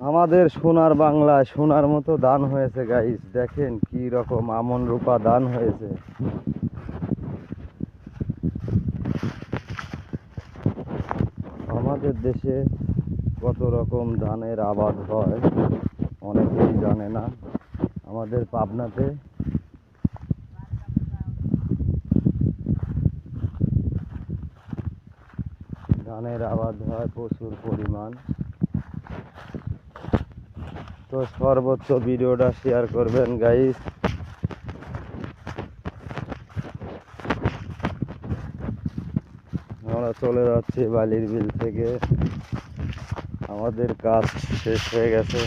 আমাদের সোনার বাংলায় সোনার মতো দান হয়েছে গাইস দেখেন কি রকম আমন রূপা দান হয়েছে। আমাদের দেশে কত রকম ধানের আবাদ হয়, অনেকেই জানে না। আমাদের পাবনাতে ধানের আবাদ হয় প্রচুর পরিমাণ। তো সর্বোচ্চ ভিডিওটা শেয়ার করবেন গাইস আমরা চলে যাচ্ছি বালির বিল থেকে। আমাদের কাজ শেষ হয়ে গেছে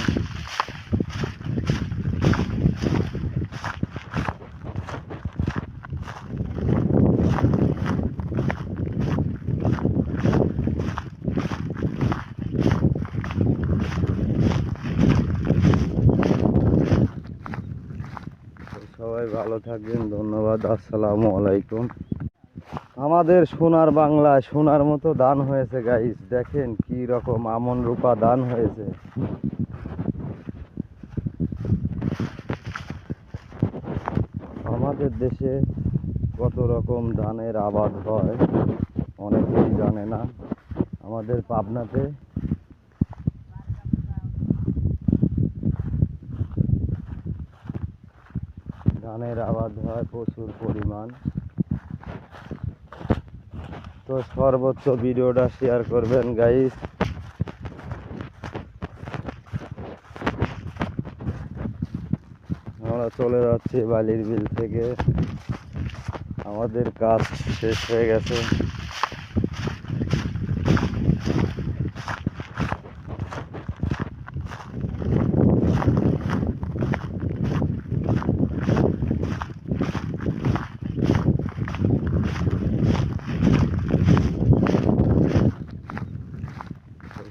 তো সবাই ভালো থাকবেন, ধন্যবাদ, আসসালামু আলাইকুম। আমাদের সোনার বাংলায় সোনার মতো দান হয়েছে গাইস দেখেন কি রকম আমন রূপা দান হয়েছে। আমাদের দেশে কত রকম ধানের আবাদ হয়, অনেকেই জানে না। আমাদের পাবনাতে ধানের আবাদ হয় প্রচুর পরিমাণ। তো সর্বোচ্চ ভিডিওটা শেয়ার করবেন গাইস আমরা চলে যাচ্ছি বালির বিল থেকে। আমাদের কাজ শেষ হয়ে গেছে তো